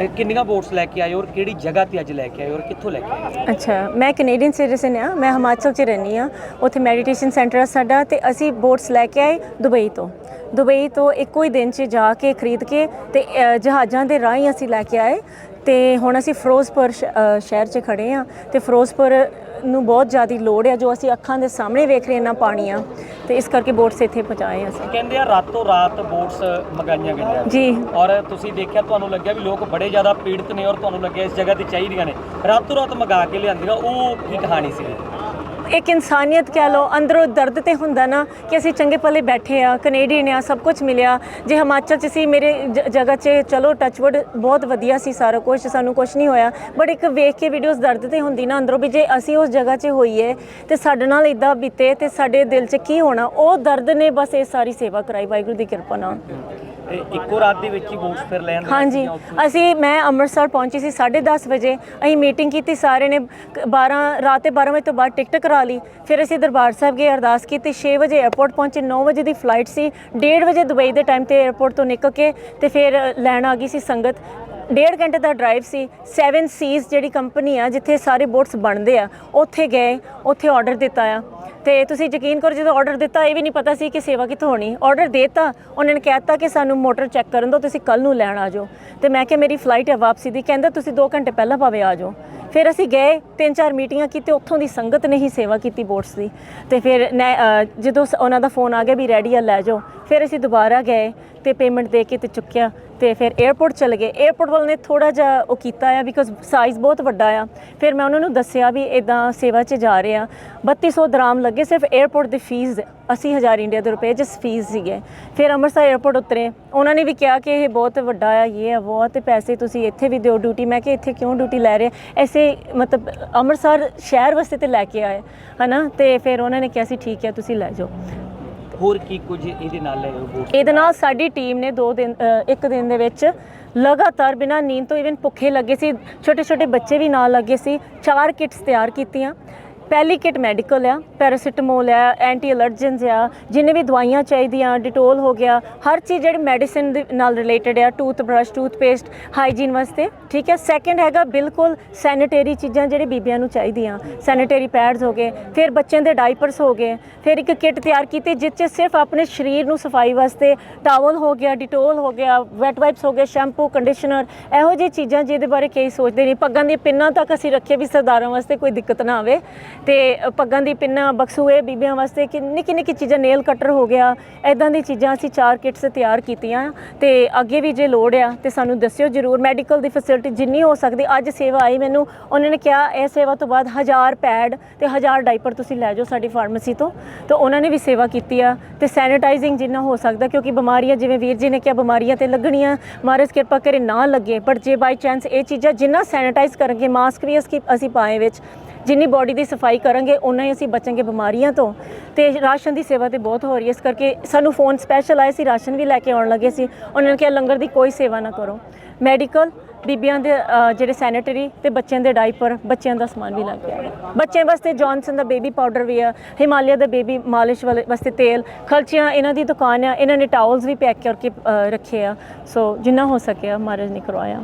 ਇਹ ਕਿੰਨੀਆਂ ਵੋਟਸ ਲੈ ਕੇ ਆਏ ਔਰ ਕਿਹੜੀ ਜਗ੍ਹਾ ਤੇ ਅੱਜ ਲੈ ਕੇ ਆਏ ਔਰ ਕਿੱਥੋਂ ਲੈ ਕੇ ਆਏ? ਅੱਛਾ ਮੈਂ ਕੈਨੇਡੀਅਨ ਸਿਟੀਜ਼ਨ ਆ ਮੈਂ ਹਿਮਾਚਲ 'ਚ ਰਹਿੰਦੀ ਆ ਉੱਥੇ ਮੈਡੀਟੇਸ਼ਨ ਸੈਂਟਰ ਆ ਸਾਡਾ ਤੇ ਅਸੀਂ ਬੋਟਸ ਲੈ ਕੇ ਆਏ ਦੁਬਈ ਤੋਂ। ਦੁਬਈ ਤੋਂ ਇੱਕੋ ਹੀ ਦਿਨ 'ਚ ਜਾ ਕੇ ਖਰੀਦ ਕੇ ਤੇ ਅ, ਜਹਾਜ਼ਾਂ ਦੇ ਰਾਹੀਂ ਅਸੀਂ ਲੈ ਕੇ ਆਏ ਤੇ ਹੁਣ ਅਸੀਂ ਫਿਰੋਜ਼ਪੁਰ ਸ਼- ਅ, ਸ਼ਹਿਰ 'ਚ ਖੜੇ ਆ ਤੇ ਫਿਰੋਜ਼ਪੁਰ ਨੂੰ ਬਹੁਤ ਜ਼ਿਆਦਾ ਲੋੜ ਆ ਜੋ ਅਸੀਂ ਅੱਖਾਂ ਦੇ ਸਾਹਮਣੇ ਵੇਖ ਰਹੇ ਨਾ ਪਾਣੀ ਆ। ਤੇ ਇਸ ਕਰਕੇ ਬੋਟਸ ਇੱਥੇ ਪਹੁੰਚਾਏ ਅਸੀਂ। ਕਹਿੰਦੇ ਆ ਰਾਤੋਂ ਰਾਤ ਵੋਟਸ ਮੰਗਾਈਆਂ ਗਈਆਂ ਜੀ। ਔਰ ਤੁਸੀਂ ਦੇਖਿਆ ਤੁਹਾਨੂੰ ਲੱਗਿਆ ਵੀ ਲੋਕ ਬੜੇ ਜ਼ਿਆਦਾ ਪੀੜਤ ਨੇ ਔਰ ਤੁਹਾਨੂੰ ਲੱਗਿਆ ਇਸ ਜਗ੍ਹਾ ਤੇ ਚਾਹੀਦੀਆਂ ਨੇ। ਰਾਤੋਂ ਰਾਤ ਮੰਗਾ ਕੇ ਲਿਆਂਦੀਆਂ ਉਹ ਕੀ ਕਹਾਣੀ ਸੀ? ਇੱਕ ਇਨਸਾਨੀਅਤ ਕਹਿ ਲਓ, ਅੰਦਰੋਂ ਦਰਦ ਤੇ ਹੁੰਦਾ ਨਾ ਕਿ ਅਸੀਂ ਚੰਗੇ ਪੱਲੇ ਬੈਠੇ ਆ ਕੈਨੇਡੀਅਨ ਆ, ਸਭ ਕੁਝ ਮਿਲਿਆ। ਜੇ ਹਿਮਾਚਲ ਚ ਸੀ, ਮੇਰੇ ਜ- ਜਗ੍ਹਾ 'ਚ ਚਲੋ ਟੱਚਵੁੱਡ ਬਹੁਤ ਵਧੀਆ ਸੀ ਸਾਰਾ ਕੁਝ ਸਾਨੂੰ ਕੁਝ ਨਹੀਂ ਹੋਇਆ। ਬਟ ਇੱਕ ਵੇਖ ਕੇ ਵੀਡੀਓਜ਼ ਦਰਦ ਤੇ ਹੁੰਦੀ ਨਾ ਅੰਦਰੋਂ ਵੀ ਜੇ ਅਸੀਂ ਉਸ ਜਗ੍ਹਾ 'ਚ ਹੋਈਏ ਤੇ ਸਾਡੇ ਨਾਲ ਇਦਾਂ ਬੀਤੇ ਤੇ ਸਾਡੇ ਦਿਲ 'ਚ ਕੀ ਹੋਣਾ, ਉਹ ਦਰਦ ਨੇ ਬਸ ਇਹ ਸਾਰੀ ਸੇਵਾ ਕਰਾਈ, ਵਾਹਿਗੁਰੂ ਦੀ ਕਿਰਪਾ ਨਾਲ। ਤੇ ਇੱਕੋ ਰਾਤ ਦੇ ਵਿੱਚ ਹੀ ਵੋਟਸ ਫਿਰ ਲੈਣ ਦੇ ਹਾਂਜੀ ਉੱਥੋਂ? ਅਸੀਂ ਮੈਂ ਅੰਮ੍ਰਿਤਸਰ ਪਹੁੰਚੀ ਸੀ 10:30 ਵਜੇ। ਅਸੀਂ ਮੀਟਿੰਗ ਕੀਤੀ ਸਾਰੇ ਨੇ ਕ- 12 ਰਾਤ ਦੇ 12 ਵਜੇ ਤੋਂ ਬਾਅਦ ਟਿਕਟ ਕਰਾ ਲਈ। ਫਿਰ ਅਸੀਂ ਦਰਬਾਰ ਸਾਹਿਬ ਗਏ ਅਰਦਾਸ ਕੀਤੀ। 6 ਵਜੇ 에ਅਰਪੋਰਟ ਪਹੁੰਚੇ 9 ਵਜੇ ਦੀ ਫਲਾਈਟ ਸੀ। 1:30 ਵਜੇ ਦੁਬਈ ਦੇ ਟਾਈਮ ਤੇ 에ਅਰਪੋਰਟ ਤੋਂ ਨਿਕਲ ਕੇ ਤੇ ਫਿਰ ਲੈਣ ਆ ਗਈ ਸੀ ਸੰਗਤ। ਡੇਢ ਘੰਟੇ ਦਾ ਡਰਾਈਵ ਸੀ 7 ਸੀਜ਼ ਜਿਹੜੀ ਕੰਪਨੀ ਆ, ਜਿੱਥੇ ਸਾਰੇ ਬੋਟਸ ਬਣਦੇ ਆ, ਉੱਥੇ ਗਏ, ਉੱਥੇ ਆਰਡਰ ਦਿੱਤਾ ਆ। ਤੇ ਤੁਸੀਂ ਯਕੀਨ ਕਰੋ ਜਦੋਂ ਆਰਡਰ ਦਿੱਤਾ, ਇਹ ਵੀ ਨਹੀਂ ਪਤਾ ਸੀ ਕਿ ਸੇਵਾ ਕਿੱਥੋਂ ਹੋਣੀ। ਆਰਡਰ ਦੇਤਾ, ਉਹਨਾਂ ਨੇ ਕਹਿਤਾ ਕਿ ਸਾਨੂੰ ਮੋਟਰ ਚੈੱਕ ਕਰਨ ਦਿਓ, ਤੁਸੀਂ ਕੱਲ ਨੂੰ ਲੈਣ ਆ ਜਾਓ। ਤੇ ਮੈਂ ਕਿਹਾ, ਮੇਰੀ ਫਲਾਈਟ ਹੈ ਵਾਪਸੀ ਦੀ, ਕਹਿੰਦਾ, ਤੁਸੀਂ 2 ਘੰਟੇ ਪਹਿਲਾਂ ਭਾਵੇਂ ਆ ਜਾਓ। ਫਿਰ ਅਸੀਂ ਗਏ, ਤਿੰਨ ਚਾਰ ਮੀਟਿੰਗਾਂ ਕੀਤੀ ਉੱਥੋਂ ਦੀ ਸੰਗਤ ਨੇ ਹੀ ਸੇਵਾ ਕੀਤੀ ਬੋਟਸ ਦੀ। ਤੇ ਫਿਰ ਨੈ- ਜਦੋਂ ਸ- ਉਹਨਾਂ ਦਾ ਫੋਨ ਆ ਗਿਆ ਵੀ ਰੈਡੀ ਆ, ਲੈ ਜਾਓ। ਫਿਰ ਅਸੀਂ ਦੁਬਾਰਾ ਗਏ ਤੇ ਪੇਮੈਂਟ ਦੇ ਕੇ ਤੇ ਚੁੱਕਿਆ। ਤੇ ਫਿਰ 에어ਪੋਰਟ ਚਲੇ ਗਏ। 에어ਪੋਰਟ ਵਾਲ ਨੇ ਥੋੜਾ ਜਿਹਾ ਉਹ ਕੀਤਾ ਆ ਬਿਕੋਜ਼ ਸਾਈਜ਼ ਬਹੁਤ ਵੱਡਾ ਆ। ਫਿਰ ਮੈਂ ਉਹਨਾਂ ਨੂੰ ਦੱਸਿਆ ਵੀ ਇਦਾਂ ਸੇਵਾ 'ਚ ਜਾ ਰਹੇ ਆ। 3200 ਦਰਾਮ ਲੱਗੇ, ਸਿਰਫ 에어ਪੋਰਟ ਦੀ ਫੀਸ 80000 ਇੰਡੀਆ ਦੇ ਰੁਪਏ ਜਿਸ ਫੀਸ ਸੀਗੇ। ਫਿਰ ਅੰਮ੍ਰਿਤਸਰ 에어ਪੋਰਟ ਉਤਰੇ। ਉਹਨਾਂ ਨੇ ਵੀ ਕਿਹਾ ਕਿ ਇਹ ਬਹੁਤ ਵੱਡਾ ਆ, ਇਹ ਆ ਉਹ ਤੇ ਪੈਸੇ ਤੁਸੀਂ ਇੱਥੇ ਵੀ ਦਿਓ ਡਿਊਟੀ ਮੈਂ ਕਿ ਇੱਥੇ ਕਿਉਂ ਡਿਊਟੀ ਲੈ ਰਹੇ? ਐਸੇ ਮਤਲਬ ਅੰਮ੍ਰਿਤਸਰ ਸ਼ਹਿਰ ਵਾਸਤੇ ਤੇ ਲੈ ਕੇ ਆਏ, ਹਨਾ? ਤੇ ਫਿਰ ਉਹਨਾਂ ਨੇ ਕਿਹਾ ਸੀ ਠੀਕ ਹੈ ਤੁਸੀਂ ਲੈ ਜਾਓ। ਹੋਰ ਕੀ ਕੁਝ ਇਹਦੇ ਨਾਲ ਲੈ ਆਏ ਇਹਦੇ ਨਾਲ ਸਾਡੀ ਟੀਮ ਨੇ ਦੋ ਦਿਨ ਅ, ਇੱਕ ਦਿਨ ਦੇ ਵਿੱਚ ਲਗਾਤਾਰ ਬਿਨਾਂ ਨੀਂਦ ਤੋਂ ਇਵਨ ਭੁੱਖੇ ਲੱਗੇ ਸੀ ਛੋਟੇ ਛੋਟੇ ਬੱਚੇ ਵੀ ਨਾਲ ਲੱਗੇ ਸੀ ਚਾਰ ਕਿਟਸ ਤਿਆਰ ਕੀਤੀਆਂ। ਪਹਿਲੀ ਕਿਟ ਮੈਡੀਕਲ ਆ, ਪੈਰਾਸੀਟਾਮੋਲ ਆ ਐਂਟੀ ਅਲਰਜਨਸ ਆ, ਜਿੰਨੇ ਵੀ ਦਵਾਈਆਂ ਚਾਹੀਦੀਆਂ, ਡਿਟੋਲ ਹੋ ਗਿਆ, ਹਰ ਚੀਜ਼ ਜਿਹੜੀ ਮੈਡੀਸਿਨ ਦੇ ਨਾਲ ਰਿਲੇਟਡ ਆ ਟੂਥ ਬ੍ਰਸ਼ ਟੂਥਪੇਸਟ, ਹਾਈਜੀਨ ਵਾਸਤੇ, ਠੀਕ ਹੈ ਸੈਕੰਡ ਹੈਗਾ ਬਿਲਕੁਲ ਸੈਨੀਟਰੀ ਚੀਜ਼ਾਂ ਜਿਹੜੇ ਬੀਬੀਆਂ ਨੂੰ ਚਾਹੀਦੀਆਂ। ਸੈਨੀਟਰੀ ਪੈਡਸ ਹੋ ਗਏ, ਫਿਰ ਬੱਚਿਆਂ ਦੇ ਡਾਈਪਰਸ ਹੋ ਗਏ, ਫਿਰ ਇੱਕ ਕਿਟ ਤਿਆਰ ਕੀਤੀ ਜਿਸ 'ਚ ਸਿਰਫ ਆਪਣੇ ਸਰੀਰ ਨੂੰ ਸਫ਼ਾਈ ਵਾਸਤੇ ਟਾਵਲ ਹੋ ਗਿਆ, ਡਿਟੋਲ ਹੋ ਗਿਆ ਵੈਟ ਵਾਈਪਸ ਹੋ ਗਏ ਸ਼ੈਂਪੂ ਕੰਡੀਸ਼ਨਰ ਇਹੋ ਜਿਹੀ ਚੀਜ਼ਾਂ ਜਿਹਦੇ ਬਾਰੇ ਕਈ ਸੋਚਦੇ ਨਹੀਂ। ਪੱਗਾਂ ਦੀਆਂ ਪਿੰਨਾਂ ਤੱਕ ਅਸੀਂ ਰੱਖੇ ਵੀ ਸਰਦਾਰਾਂ ਵਾਸਤੇ ਕੋਈ ਦਿੱਕਤ ਨਾ ਆਵੇ। ਤੇ ਪੱਗਾਂ ਦੀ ਪਿੰਨਾਂ, ਬਕਸੂਏ, ਬੀਬੀਆਂ ਵਾਸਤੇ ਕਿ ਨਿੱਕੀ ਨਿੱਕੀ ਚੀਜ਼ਾਂ, ਨੇਲ ਕਟਰ ਹੋ ਗਿਆ ਐਦਾਂ ਦੀ ਚੀਜ਼ਾਂ ਅਸੀਂ ਚਾਰ ਕਿਟਸ ਤਿਆਰ ਕੀਤੀਆਂ ਤੇ ਅੱਗੇ ਵੀ ਜੇ ਲੋੜ ਆ ਤੇ ਸਾਨੂੰ ਦੱਸਿਓ ਜਰੂਰ। ਮੈਡੀਕਲ ਦੀ ਫੈਸਿਲਿਟੀ ਜਿੰਨੀ ਹੋ ਸਕਦੀ, ਅੱਜ ਸੇਵਾ ਆਈ ਮੈਨੂੰ, ਉਹਨਾਂ ਨੇ ਕਿਹਾ ਇਹ ਸੇਵਾ ਤੋਂ ਬਾਅਦ 1000 ਪੈਡ ਤੇ 1000 ਡਾਈਪਰ ਤੁਸੀਂ ਲੈ ਜਾਓ ਸਾਡੀ ਫਾਰਮੇਸੀ ਤੋਂ। ਤੇ ਉਹਨਾਂ ਨੇ ਵੀ ਸੇਵਾ ਕੀਤੀ ਆ ਤੇ ਸੈਨੀਟਾਈਜ਼ਿੰਗ ਜਿੰਨਾ ਹੋ ਸਕਦਾ, ਕਿਉਂਕਿ ਬਿਮਾਰੀਆਂ, ਜਿਵੇਂ ਵੀਰ ਜੀ ਨੇ ਕਿਹਾ ਬਿਮਾਰੀਆਂ ਤੇ ਲੱਗਣੀਆਂ, ਮਹਾਰਾਜ ਕਿਰਪਾ ਕਰੇ ਨਾ ਲੱਗੇ ਪਰ ਜੇ ਬਾਈ ਚਾਂਸ ਇਹ ਚੀਜ਼ਾਂ ਜਿੰਨਾ ਸੈਨੀਟਾਈਜ਼ ਕਰਾਂਗੇ ਮਾਸਕ ਵੀ ਅਸੀਂ ਅਸੀਂ ਪਾਏ ਵਿੱਚ ਜਿੰਨੀ ਬਾਡੀ ਦੀ ਸਫ਼ਾਈ ਕਰਾਂਗੇ ਉਨਾ ਹੀ ਅਸੀਂ ਬਚਾਂਗੇ ਬਿਮਾਰੀਆਂ ਤੋਂ। ਤੇ ਰਾਸ਼ਨ ਦੀ ਸੇਵਾ ਤੇ ਬਹੁਤ ਹੋ ਰਹੀ ਹੈ। ਇਸ ਕਰਕੇ ਸਾਨੂੰ ਫੋਨ ਸਪੈਸ਼ਲ ਆਏ ਸੀ ਰਾਸ਼ਨ ਵੀ ਲੈ ਕੇ ਆਉਣ ਲੱਗੇ ਸੀ। ਉਹਨਾਂ ਨੇ ਕਿਹਾ ਲੰਗਰ ਦੀ ਕੋਈ ਸੇਵਾ ਨਾ ਕਰੋ। ਮੈਡੀਕਲ ਬੀਬੀਆਂ ਦੇ ਅ, ਜਿਹੜੇ ਸੈਨੇਟਰੀ ਤੇ ਬੱਚਿਆਂ ਦੇ ਡਾਈਪਰ ਬੱਚਿਆਂ ਦਾ ਸਮਾਨ ਵੀ ਲੱਗ ਕੇ ਬੱਚਿਆਂ ਵਾਸਤੇ ਜੌਨਸਨ ਦਾ ਬੇਬੀ ਪਾਊਡਰ ਵੀ ਆ ਹਿਮਾਲਿਆ ਦਾ ਬੇਬੀ ਮਾਲਿਸ਼ ਵਾਲੇ ਵਾਸਤੇ ਤੇਲ ਖਰਚਿਆਂ ਇਹਨਾਂ ਦੀ ਦੁਕਾਨ ਆ ਇਹਨਾਂ ਨੇ ਟਾਵਲਸ ਵੀ ਪੈਕ ਕਰਕੇ ਅ, ਰੱਖੇ ਆ। ਸੋ ਜਿੰਨਾ ਹੋ ਸਕਿਆ ਮਹਾਰਾਜ ਨੇ ਕਰਵਾਇਆ।